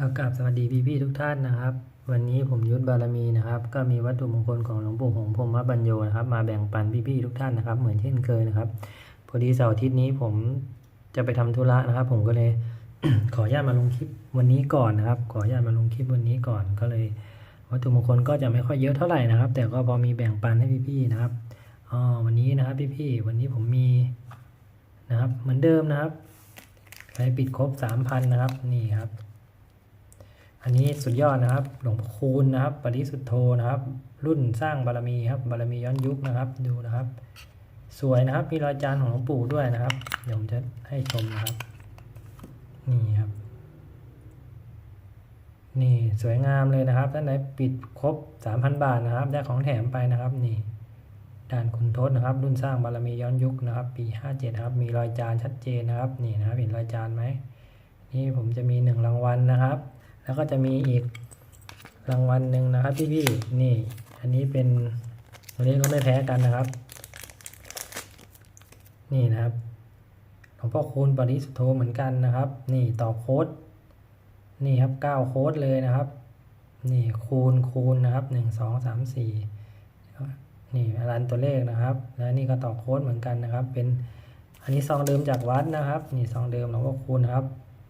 อากราบสวัสดีพี่พี่ทุกท่านนะครับ วันนี้ผมยุทธบารมีนะครับ ก็มีวัตถุมงคลของหลวงปู่หงส์พรมบัญโยนะครับ มาแบ่งปันพี่พี่ทุกท่านนะครับ เหมือนเช่นเคยนะครับพอดีเสาร์อาทิตย์นี้ผมจะไปทำธุระนะครับ ผมก็เลย ขออนุญาตมาลงคลิปวันนี้ก่อนนะครับ ขออนุญาตมาลงคลิปวันนี้ก่อนก็เลย วัตถุมงคลก็จะไม่ค่อยเยอะเท่าไหร่นะครับ แต่ก็พอมีแบ่งปันให้พี่พี่นะครับอ๋อวันนี้นะครับพี่พี่วันนี้ผมมีนะครับ เหมือนเดิมนะครับใครปิดครบสามพันนะครับนี่ครับ อันนี้สุดยอดนะครับ หลวงคูณนะครับ ปริสุทธโธนะครับ รุ่นสร้างบารมีครับ บารมีย้อนยุคนะครับ ดูนะครับ สวยนะครับ มีรอยจานของหลวงปู่ด้วยนะครับ เดี๋ยวผมจะให้ชมนะครับ นี่ครับ นี่สวยงามเลยนะครับท่านไหนปิดครบ 3,000 บาทนะครับ ได้ของแถมไปนะครับ นี่ด่านคุณทศนะครับ รุ่นสร้างบารมีย้อนยุคนะครับ ปี 57ครับ มีรอยจานชัดเจนนะครับ นี่นะครับ เห็นรอยจานไหมนี่ผมจะมีหนึ่งรางวัลนะครับ แล้วก็จะมีอีกรางวัลหนึ่งนะครับพี่พี่ๆนี่ อันนี้เป็นตัวนี้ก็ไม่แพ้กันนะครับ นี่นะครับหลวงพ่อคูณปริสุทโธเหมือนกันนะครับ นี่ต่อโค้ดนี่ครับเก้าโค้ดเลยนะครับ นี่คูณคูณนะครับหนึ่งสอามสี่นี่รันตัวเลขนะครับ แล้วนี่ก็ต่อโค้ดเหมือนกันนะครับ เป็นอันนี้ซองเดิมจากวัดนะครับ นี่ซองเดิมหลวงพ่อคูณนะครับ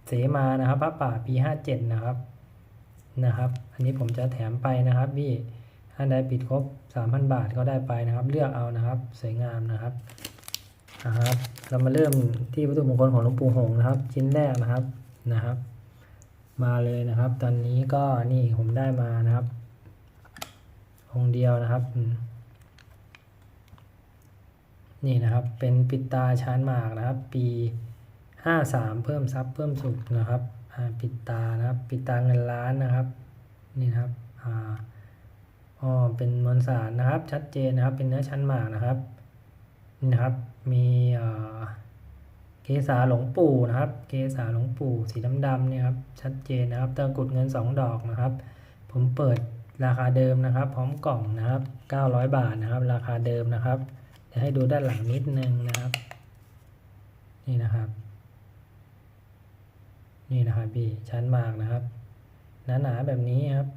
เสมานะครับพระป่าปีห้าเจ็ดนะครับ นะครับ อันนี้ผมจะแถมไปนะครับพี่ท่านใดปิดครบสามพันบาทก็ได้ไปนะครับ เลือกเอานะครับสวยงามนะครับนะครับ เรามาเริ่มที่วัตถุมงคลของหลวงปู่หงนะครับ ชิ้นแรกนะครับนะครับ มาเลยนะครับ ตอนนี้ก็นี่ผมได้มานะครับ องเดียวนะครับ นี่นะครับเป็นปิดตาชานหมากนะครับ ปีห้าสามเพิ่มทรัพย์เพิ่มสุขนะครับ ปิดตานะครับ ปิดตาเงินล้านนะครับ นี่นะครับอ่าอ๋อเป็นมวลสารนะครับ ชัดเจนนะครับ เป็นเนื้อชั้นหมากนะครับนี่นะครับ มีเอ่อเกษาหลวงปู่นะครับ เกษาหลวงปู่สีดำๆเนี่ยครับ ชัดเจนนะครับตะกุดเงิน 2 ดอกนะครับ ผมเปิดราคาเดิมนะครับ พร้อมกล่องนะครับ 900 บาทนะครับ ราคาเดิมนะครับเดี๋ยวให้ดูด้านหลังนิดนึงนะครับ นี่นะครับ นี่นะครับพี่ชั้นมากนะครับ หนาๆแบบนี้ครับ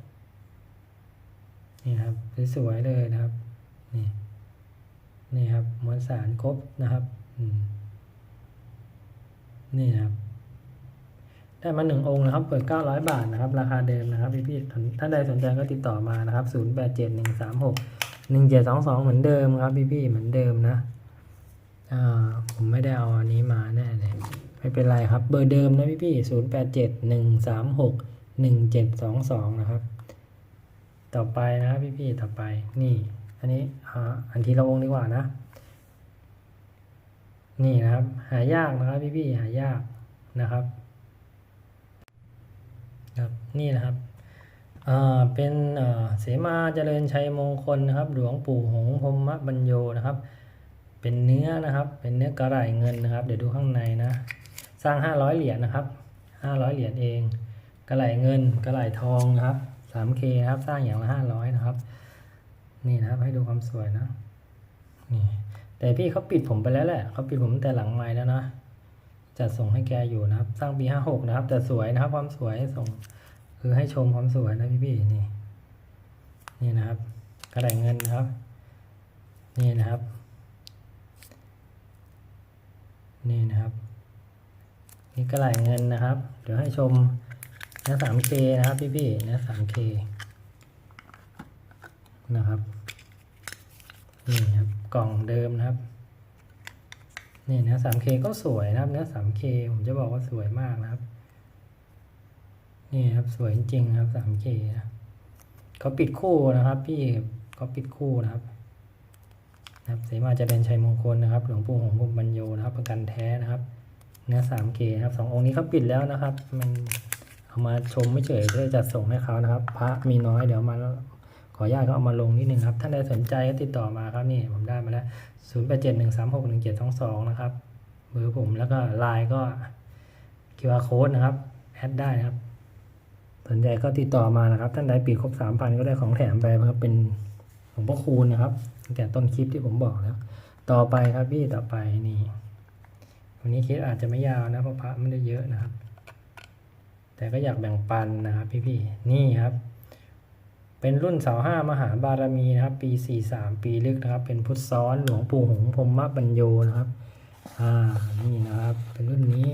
นี่ครับสวยๆเลยนะครับ นี่ นี่ครับมวลสารครบนะครับนี่นะครับ ได้มาหนึ่งองค์นะครับ เปิด 900 บาทนะครับ ราคาเดิมนะครับ พี่พี่ๆท่านใดสนใจก็ติดต่อมานะครับ 0 8 7 1 3 6 1 7 2 2 เหมือนเดิมครับ พี่พี่ๆเหมือนเดิมนะ อ่า ผมไม่ได้เอาอันนี้มาแน่เลย ไม่เป็นไรครับ เบอร์เดิมนะพี่พี่0 8 7 1 3 6 1 7 2 2นะครับ ต่อไปนะพี่พี่ต่อไปนี่ อันนี้อ่าอันทีละองดีกว่านะ นี่นะครับ หายากนะครับพี่พี่หายากนะครับครับนี่นะครับอ่าเป็นอ่าเสมาเจริญชัยมงคลนะครับ หลวงปู่หงพรหมบัญโยนะครับ เป็นเนื้อนะครับ เป็นเนื้อกระไหล่เงินนะครับ เดี๋ยวดูข้างในนะ สร้าง 500 เหรียญนะครับ 500 เหรียญเอง กระไหลเงินกระไหลทองนะครับ 3K นะครับ สร้างอย่างละ 500 นะครับ นี่นะครับให้ดูความสวยนะนี่แต่พี่เขาปิดผมไปแล้วแหละเขาปิดผมแต่หลังไม้แล้วนะจัดส่งให้แกอยู่นะครับ สร้างปีห้าหกนะครับ แต่สวยนะครับ ความสวยส่งคือให้ชมความสวยนะพี่พี่ๆนี่ นี่นะครับ กระไดเงินนะครับ นี่นะครับ นี่นะครับ นี่กระไหลเงินนะครับ เดี๋ยวให้ชมเนื้อ 3K นะครับพี่พี่ๆเนื้อ 3K นะครับนี่ครับกล่องเดิมนะครับนี่เนื้อ 3K ก็สวยนะครับเนื้อ 3K ผมจะบอกว่าสวยมากนะครับนี่ครับสวยจริงๆครับ 3K นะเขาปิดคู่นะครับ พี่เขาปิดคู่นะครับนะครับเสมาจะเป็นชัยมงคลนะครับ หลวงปู่หงส์พรหมบรรโยนะครับ ประกันแท้นะครับ เนื้อ 3K นะครับสององค์นี้เขาปิดแล้วนะครับ มันเอามาชมไม่เฉยเพื่อจัดส่งให้เขานะครับ พระมีน้อยเดี๋ยวมาขออนุญาตก็เอามาลงนิดนึงครับ ท่านใดสนใจก็ติดต่อมาครับนี่ผมได้มาแล้ว0 8 7 1 3 6 1 7 2 2นะครับเบอร์ผมแล้วก็ไลน์ก็ QR code นะครับแอดได้นะครับ สนใจก็ติดต่อมานะครับ ท่านใดปิดครบ3,000ก็ได้ของแถมไปนะครับเป็นหลวงพ่อคูณนะครับตั้งแต่ต้นคลิปที่ผมบอกแล้ว ต่อไปครับพี่ต่อไปนี่ นนี้คลิปอาจจะไม่ยาวนะเพราะพระไม่ได้เยอะนะครับ แต่ก็อยากแบ่งปันนะครับ พี่ๆนี่ครับ เป็นรุ่นเสาห้ามหาบารมีนะครับ ปี 43 ปีลึกนะครับ เป็นพุทธซ้อนหลวงปู่หงส์พรหมปัญโยนะครับ อ่านี่นะครับ เป็นรุ่นนี้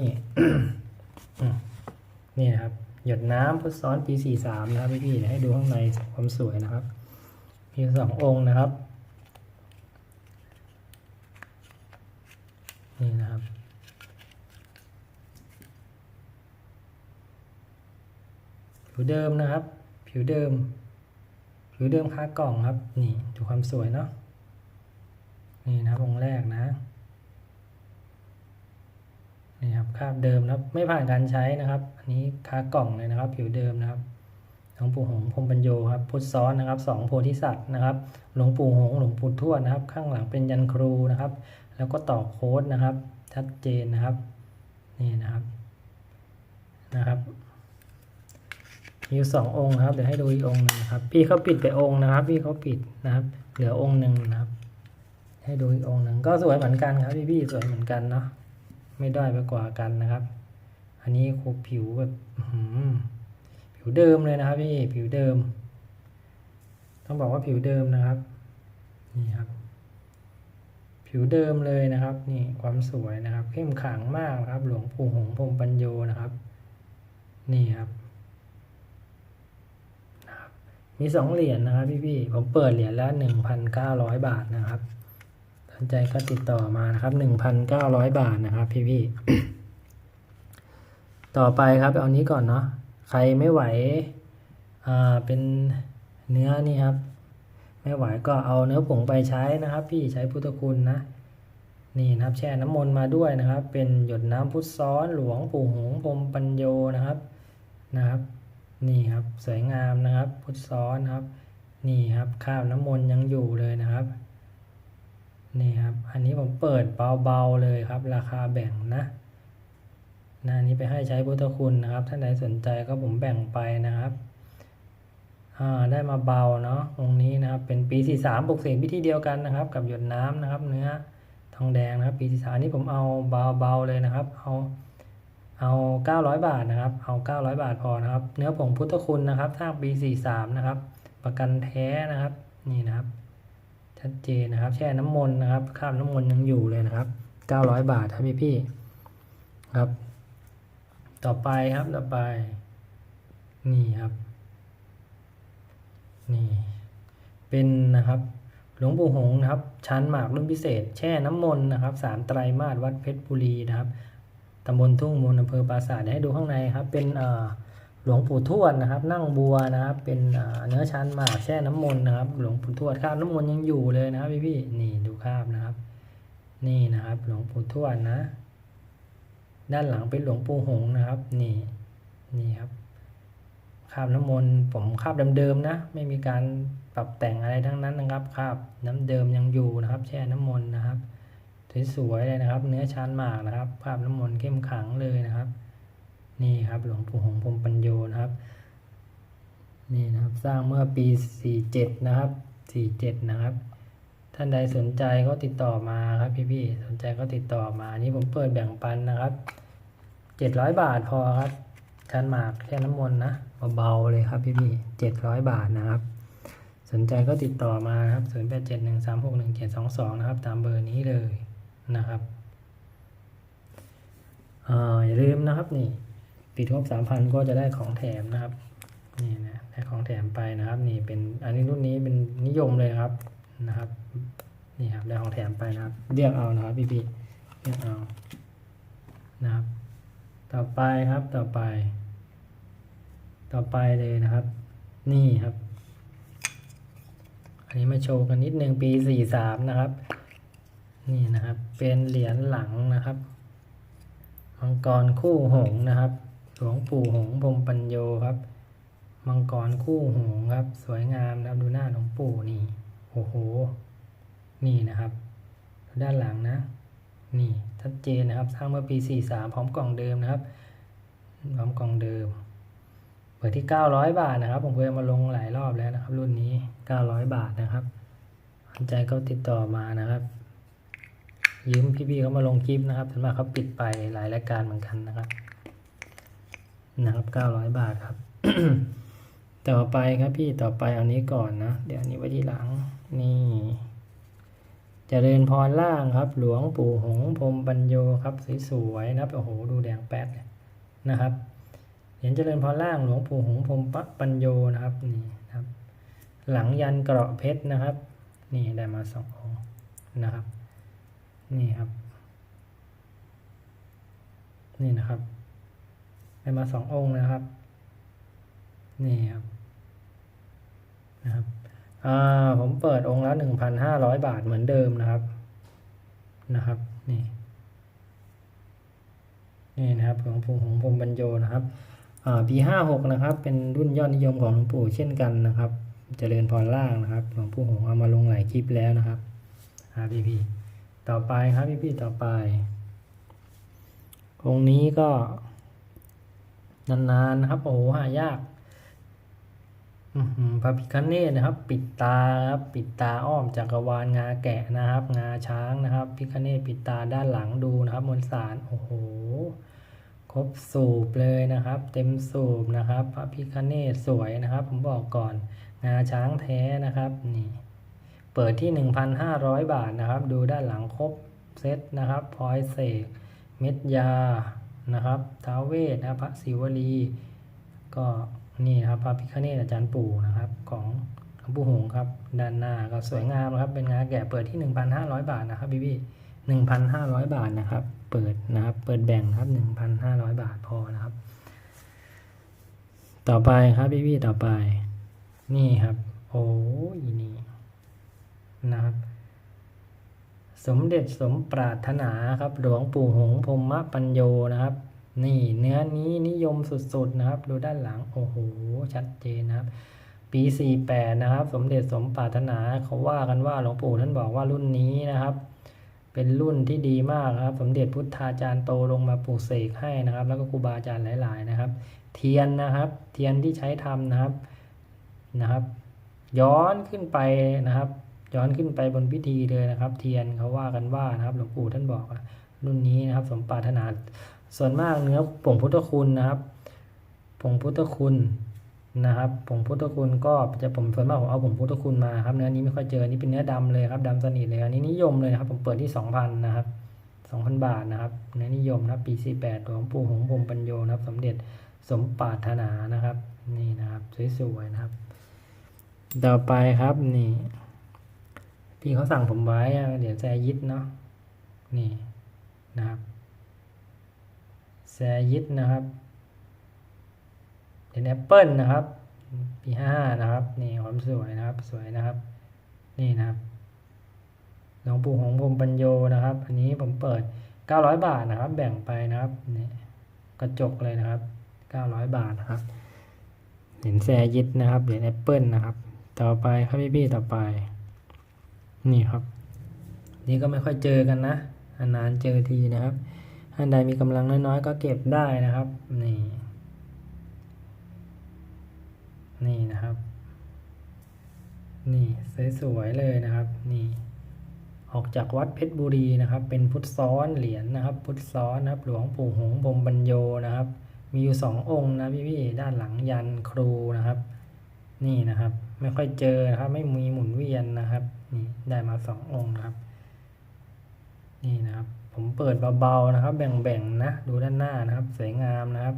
นี่นะครับหยดน้ำพุทธซ้อนปี 43 นะครับพี่ๆให้ดูข้างในความสวยนะครับ มีสององค์นะครับ นี่นะครับ ผิวเดิมนะครับ ผิวเดิม ผิวเดิมคากล่องครับ นี่ดูความสวยเนาะ นี่นะครับองค์แรกนะ นี่ครับคาบเดิมนะครับ ไม่ผ่านการใช้นะครับ อันนี้คากล่องเลยนะครับ ผิวเดิมนะครับหลวงปู่หงพรมปัญโยครับ พุทธซ้อนนะครับสองโพธิสัตว์นะครับ หลวงปู่หงหลวงปู่ทวดนะครับ ข้างหลังเป็นยันครูนะครับ แล้วก็ต่อโค้ดนะครับ ชัดเจนนะครับ นี่นะครับ นะครับ มีอยู่สององค์ครับเดี๋ยวให้ดูอีกองค์หนึงนะครับ พี่เขาปิดไปองค์นะครับ พี่เขาปิดนะครับ เหลือองค์หนึ่งนะครับ ให้ดูอีกองค์หนึ่งก็สวยเหมือนกันครับพี่พี่ๆสวยเหมือนกันเนาะไม่ด้อยไปกว่ากันนะครับ อันนี้คูผิวแบบหือผิวเดิมเลยนะครับ พี่ผิวเดิม ต้องบอกว่าผิวเดิมนะครับ นี่ครับ ผิวเดิมเลยนะครับ นี่ความสวยนะครับ เข้มขลังมากนะครับ หลวงปู่หงส์พรมปัญโยนะครับ นี่ครับ มีสองเหรียญนะครับพี่พี่ๆผมเปิดเหรียญละหนึ่งพันเก้าร้อยบาทนะครับสนใจก็ติดต่อมานะครับหนึ่งพันเก้าร้อยบาทนะครับพี่พี่ๆต่อไปครับเอานี้ก่อนเนาะใครไม่ไหวอ่าเป็นเนื้อนี่ครับ ไม่ไหวก็เอาเนื้อผงไปใช้นะครับ พี่ใช้พุทธคุณนะนี่นะครับแช่น้ำมนต์มาด้วยนะครับ เป็นหยดน้ำพุทธซ้อนหลวงปู่หงพรมปัญโยนะครับนะครับ นี่ครับสวยงามนะครับพุทธซ้อนครับ นี่ครับข้าวน้ำมนต์ยังอยู่เลยนะครับนี่ครับอันนี้ผมเปิดเบาๆเลยครับ ราคาแบ่งนะน้านี้ไปให้ใช้พุทธคุณนะครับท่านใดสนใจก็ผมแบ่งไปนะครับอ่าได้มาเบาเนาะองค์นี้นะครับเป็นปีสี่สามปกเสกพิธีเดียวกันนะครับ กับหยดน้ำนะครับ เนื้อทองแดงนะครับ ปีสี่สามนี้ผมเอาเบาๆเลยนะครับ เอา เอา 900 บาทนะครับ เอา 900 บาทพอนะครับ เนื้อผงพุทธคุณนะครับสร้างปี 43 นะครับ ประกันแท้นะครับ นี่นะครับ ชัดเจนนะครับ แช่น้ำมนต์นะครับคราบน้ำมนต์ยังอยู่เลยนะครับ 900 บาทครับพี่พี่ครับ ต่อไปครับต่อไป นี่ครับ นี่ เป็นนะครับหลวงปู่หงนะครับ ชั้นหมากรุ่นพิเศษ แช่น้ำมนต์นะครับสามไตรมาสวัดเพชรบุรีนะครับ ตำบลทุ่งมูลอำเภอปราสาทเดี๋ยวให้ดูข้างในครับ เป็นหลวงปู่ทวดนะครับ นั่งบัวนะครับ เป็นเนื้อชั้นหมากแช่น้ำมนต์นะครับ หลวงปู่ทวดคราบน้ำมนต์ยังอยู่เลยนะครับพี่พี่ๆนี่ดูคาบนะครับ นี่นะครับ หลวงปู่ทวดนะ ด้านหลังเป็นหลวงปู่หงนะครับ นี่นี่ครับคาบน้ำมนต์ผมคาบเดิมๆนะ ไม่มีการปรับแต่งอะไรทั้งนั้นนะครับคาบน้ำเดิมยังอยู่นะครับ แช่น้ำมนต์นะครับ สวยๆเลยนะครับ เนื้อชานหมากนะครับ ภาพน้ำมนต์เข้มขลังเลยนะครับ นี่ครับหลวงปู่หงส์พรมปัญโยนะครับ นี่นะครับสร้างเมื่อปี 47 นะครับ 47 นะครับ ท่านใดสนใจก็ติดต่อมาครับพี่ๆสนใจก็ติดต่อมาอันนี้ผมเปิดแบ่งปันนะครับ 700 บาทพอครับชานหมากแค่น้ำมนต์นะเบาๆเลยครับพี่ๆ700 บาทนะครับสนใจก็ติดต่อมานะครับ 0871361722 นะครับ ตามเบอร์นี้เลย นะครับอย่าลืมนะครับนี่ปิดครบ3,000ก็จะได้ของแถมนะครับนี่นะได้ของแถมไปนะครับนี่เป็นอันนี้รุ่นนี้เป็นนิยมเลยครับนะครับนี่ครับได้ของแถมไปนะครับเรียกเอานะครับพี่ๆเรียกเอานะครับ ต่อไปครับต่อไป ต่อไปเลยนะครับ นี่ครับ อันนี้มาโชว์กันนิดนึงปีสี่สามนะครับ นี่นะครับ เป็นเหรียญหลังนะครับมังกรคู่หงส์นะครับ หลวงปู่หงส์พรมปัญโยครับ มังกรคู่หงส์ครับ สวยงามนะครับดูหน้าหลวงปู่นี่โอ้โห นี่นะครับ ด้านหลังนะ นี่ชัดเจนนะครับ สร้างเมื่อปีสี่สามพร้อมกล่องเดิมนะครับ พร้อมกล่องเดิม เปิดที่ 900 บาทนะครับ ผมเคยมาลงหลายรอบแล้วนะครับ รุ่นนี้ 900 บาทนะครับสนใจก็ติดต่อมานะครับ ยืมพี่ๆเขามาลงคลิปนะครับส่วนมากเขาปิดไปหลายรายการเหมือนกันนะครับนะครับเก้าร้อยบาทครับ ต่อไปครับพี่ต่อไปเอานี้ก่อนนะ เดี๋ยวนี้ไว้ที่หลัง นี่เจริญพรล่างครับ หลวงปู่หงส์พรมปัญโยครับสวยๆนะครับโอ้โหดูแดงแป๊ดเลยนะครับเหรียญเจริญพรล่างหลวงปู่หงส์พรมปัญโยนะครับนี่ครับ หลังยันเกราะเพชรนะครับ นี่ได้มาสององค์นะครับ นี่ครับ นี่นะครับได้มาสององค์นะครับ นี่ครับนะครับอ่าผมเปิดองค์ละหนึ่งพันห้าร้อยบาทเหมือนเดิมนะครับนะครับ นี่ นี่นะครับหลวงปู่หงส์พรหมบรรโยนะครับอ่าปีห้าหกนะครับ เป็นรุ่นยอดนิยมของหลวงปู่เช่นกันนะครับเจริญพรล่างนะครับหลวงปู่หงเอามาลงหลายคลิปแล้วนะครับอ่าพี่พี่ ต่อไปครับพี่พี่ต่อไป องค์นี้ก็ นานๆนะครับ โอ้โหหายากพระพิคเนตนะครับ ปิดตาครับปิดตาอ้อมจักรวาลงาแกะนะครับ งาช้างนะครับ พิคเนตปิดตาด้านหลังดูนะครับมวลสารโอ้โหครบสูบเลยนะครับ เต็มสูบนะครับ พระพิคเนตสวยนะครับ ผมบอกก่อน งาช้างแท้นะครับนี่ เปิดที่ 1,500 บาทนะครับ ดูด้านหลังครบเซตนะครับพลอยเสกเม็ดยานะครับท้าวเวทนะพระศิวลี ก็นี่นะครับพระพิฆเนศอาจารย์ปู่นะครับของหลวงปู่หงครับด้านหน้าก็สวยงามนะครับเป็นงานแกะเปิดที่ 1,500 บาทนะครับพี่พี่1,500 บาทนะครับ เปิดนะครับเปิดแบ่งนะครับ 1,500 บาทพอนะครับ ต่อไปครับพี่พี่ต่อไป นี่ครับ โอ้ยนี่ นะครับ สมเด็จสมปรารถนาครับ หลวงปู่หงพรหมปัญโยนะครับ นี่เนื้อนี้นิยมสุดๆนะครับ ดูด้านหลังโอ้โหชัดเจนนะครับปี48นะครับ สมเด็จสมปรารถนาเขาว่ากันว่าหลวงปู่ท่านบอกว่ารุ่นนี้นะครับ เป็นรุ่นที่ดีมากครับ สมเด็จพุทธาจารย์โตลงมาปลูกเสกให้นะครับ แล้วก็ครูบาอาจารย์หลาย ๆ นะครับ เทียนนะครับ เทียนที่ใช้ทำนะครับนะครับ ย้อนขึ้นไปนะครับ ย้อนขึ้นไปบนพิธีเลยนะครับ เทียนเขาว่ากันว่านะครับหลวงปู่ท่านบอกรุ่นนี้นะครับ สมปรารถนาส่วนมากเนื้อผงพุทธคุณนะครับผงพุทธคุณนะครับผงพุทธคุณก็จะผมส่วนมากผมเอาผงพุทธคุณมาครับเนื้อนี้ไม่ค่อยเจอนี่เป็นเนื้อดำเลยครับดำสนิทเลยอันนี้นิยมเลยนะครับ ผมเปิดที่สองพันนะครับสองพันบาทนะครับเนื้อนิยมนะครับปีสี่แปดหลวงปู่หงพรมปัญโยนะครับ สมเด็จสมปรารถนานะครับ นี่นะครับสวยๆนะครับ ต่อไปครับนี่ พี่เขาสั่งผมไว้ เดี๋ยวแซยิดเนาะนี่นะครับแซยิดนะครับเป็นแอปเปิลนะครับปีห้านะครับนี่ความสวยนะครับสวยนะครับ นี่นะครับหลวงปู่หงส์พรมปัญโยนะครับ อันนี้ผมเปิด 900 บาทนะครับ แบ่งไปนะครับนี่กระจกเลยนะครับ 900 บาทนะครับเหรียญแซยิดนะครับเหรียญแอปเปิลนะครับ ต่อไปครับพี่ๆต่อไป นี่ครับ นี่ก็ไม่ค่อยเจอกันนะนานเจอทีนะครับท่านใดมีกำลังน้อยๆก็เก็บได้นะครับ นี่ นี่นะครับ นี่สวยๆเลยนะครับ นี่ ออกจากวัดเพชรบุรีนะครับ เป็นพุทธซ้อนเหรียญนะครับ พุทธซ้อนนะครับ หลวงปู่หงส์พรหมบรรโยนะครับ มีอยู่สององค์นะพี่ๆด้านหลังยันครูนะครับ นี่นะครับ ไม่ค่อยเจอนะครับ ไม่มีหมุนเวียนนะครับ นี่ได้มาสององค์นะครับ นี่นะครับ ผมเปิดเบาๆนะครับ แบ่งๆนะดูด้านหน้านะครับ สวยงามนะครับ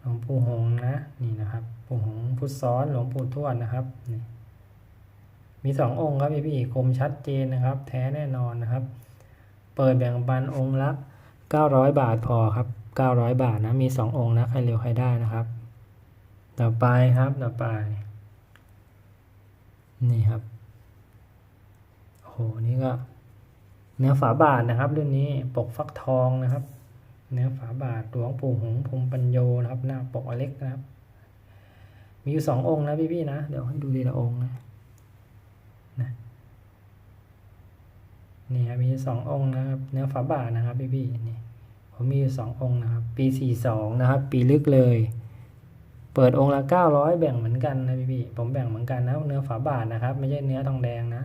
หลวงปู่หงนะนี่นะครับปู่หงพุทธซ้อนหลวงปู่ทวดนะครับนี่มีสององค์ครับพี่พี่คมชัดเจนนะครับ แท้แน่นอนนะครับ เปิดแบ่งปันองค์ละเก้าร้อยบาทพอครับเก้าร้อยบาทนะมีสององค์นะใครเร็วใครได้นะครับ ต่อไปครับต่อไป นี่ครับโอ้โหนี่ก็ เนื้อฝาบาทนะครับเรุ่นนี้ปกฟักทองนะครับ เนื้อฝาบาทหลวงปู่หงพรมปัญโยนะครับ หน้าปกอเล็กนะครับ มีอยู่สององค์นะพี่ๆนะ เดี๋ยวให้ดูทีละองค์นะนะนี่ครับมีสององค์นะครับ เนื้อฝาบาทนะครับพี่ๆนี่ผมมีอยู่สององค์นะครับ ปีสี่สองนะครับ ปีลึกเลย เปิดองค์ละเก้าร้อยแบ่งเหมือนกันนะพี่ๆผมแบ่งเหมือนกันนะเนื้อฝาบาทนะครับ ไม่ใช่เนื้อทองแดงนะ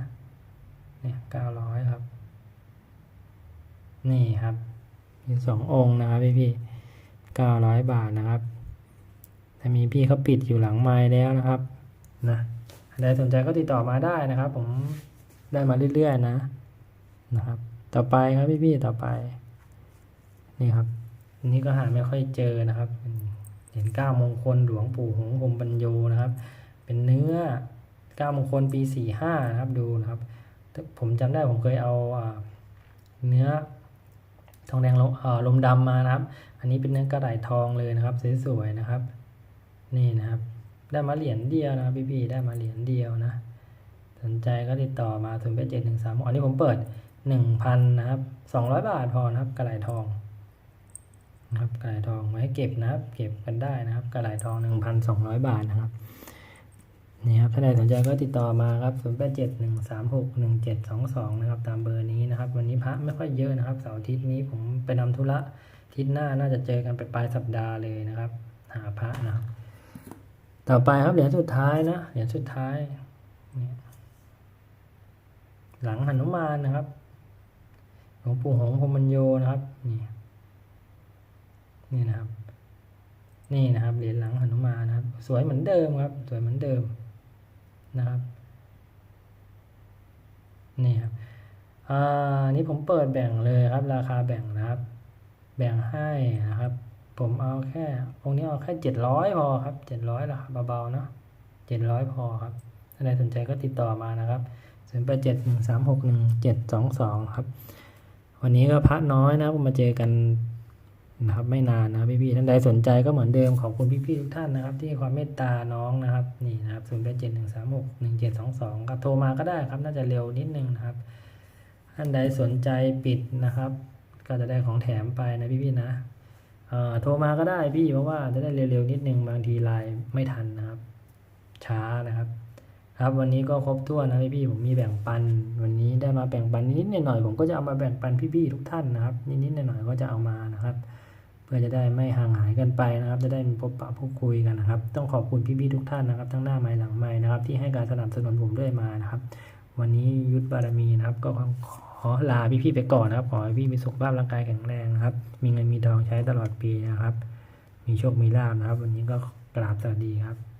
เนี่ยเก้าร้อยครับ นี่ครับ มีสององค์นะครับพี่พี่เก้าร้อยบาทนะครับแต่มีพี่เขาปิดอยู่หลังไม้แล้วนะครับ นะใครสนใจก็ติดต่อมาได้นะครับ ผมได้มาเรื่อยๆนะ นะครับ ต่อไปครับพี่ๆต่อไป นี่ครับอันนี้ก็หาไม่ค่อยเจอนะครับ เป็นเหรียญเก้ามงคลหลวงปู่หงส์พรหมปัญโยนะครับ เป็นเนื้อเก้ามงคลปีสี่ห้านะครับดูนะครับ ผมจำได้ผมเคยเอาเนื้อทองแดงลมลมดำมานะครับ อันนี้เป็นเนื้อกระต่ายทองเลยนะครับสวยๆนะครับ นี่นะครับ ได้มาเหรียญเดียวนะพี่ๆได้มาเหรียญเดียวนะ สนใจก็ติดต่อมาศูนย์แปดเจ็ดหนึ่งสามอันนี้ผมเปิดหนึ่งพันนะครับสองร้อยบาทพอนะครับกระต่ายทอง นะครับกระต่ายทองไว้เก็บนะครับ เก็บกันได้นะครับกระต่ายทองหนึ่งพันสองร้อยบาทนะครับนี่ครับถ้าใครสนใจก็ติดต่อมาครับ 0 8 7 1 3 6 1 7 2 2 นะครับ ตามเบอร์นี้นะครับ วันนี้พระไม่ค่อยเยอะนะครับเสาร์อาทิตย์นี้ผมไปนำธุระทิตย์หน้าน่าจะเจอกันไปปลายสัปดาห์เลยนะครับ หาพระนะครับ ต่อไปครับเหรียญสุดท้ายนะเหรียญสุดท้ายหลังหนุมานนะครับหลวงปู่หงพมัญโยนะครับนี่ นี่นะครับ นี่นะครับเหรียญหลังหนุมานะครับ สวยเหมือนเดิมครับ สวยเหมือนเดิมนะครับ นี่ครับอ่านี่ผมเปิดแบ่งเลยครับ ราคาแบ่งนะครับ แบ่งให้นะครับ ผมเอาแค่องค์นี้เอาแค่เจ็ดร้อยพอครับเจ็ดร้อยราคาเบาๆเนาะเจ็ดร้อยพอครับถ้าใครสนใจก็ติดต่อมานะครับศูนย์แปดเจ็ดหนึ่งสามหกหนึ่งเจ็ดสองสองครับ วันนี้ก็พระน้อยนะครับมาเจอกัน นะครับ ไม่นานนะพี่ๆท่านใดสนใจก็เหมือนเดิมขอบคุณพี่ๆทุกท่านนะครับ ที่ความเมตตาน้องนะครับนี่นะครับศูนย์แปดเจ็ดหนึ่งสามหกหนึ่งเจ็ดสองสองครับโทรมาก็ได้ครับ น่าจะเร็วนิดนึงนะครับ ท่านใดสนใจปิดนะครับ ก็จะได้ของแถมไปนะพี่ๆนะเอ่อโทรมาก็ได้พี่เพราะว่าจะได้เร็วๆนิดนึงบางทีไลน์ไม่ทันนะครับ ช้านะครับ ครับวันนี้ก็ครบถ้วนนะพี่ๆผมมีแบ่งปัน วันนี้ได้มาแบ่งปันนิดๆหน่อยๆผมก็จะเอามาแบ่งปันพี่ๆทุกท่านนะครับนิดๆหน่อยๆก็จะเอามานะครับ พื่อจะได้ไม่ห่างหายกันไปนะครับ จะได้มีพบปะพูดคุยกันนะครับ ต้องขอบคุณพี่ๆทุกท่านนะครับ ทั้งหน้าไม้หลังไม้นะครับ ที่ให้การสนับสนุนผมด้วยมานะครับ วันนี้ยุทธบารมีนะครับ ก็ขอลาพี่ๆไปก่อนนะครับ ขอให้พี่มีสุขภาพร่างกายแข็งแรงนะครับ มีเงินมีทองใช้ตลอดปีนะครับ มีโชคมีลาภนะครับ วันนี้ก็กราบสวัสดีครับ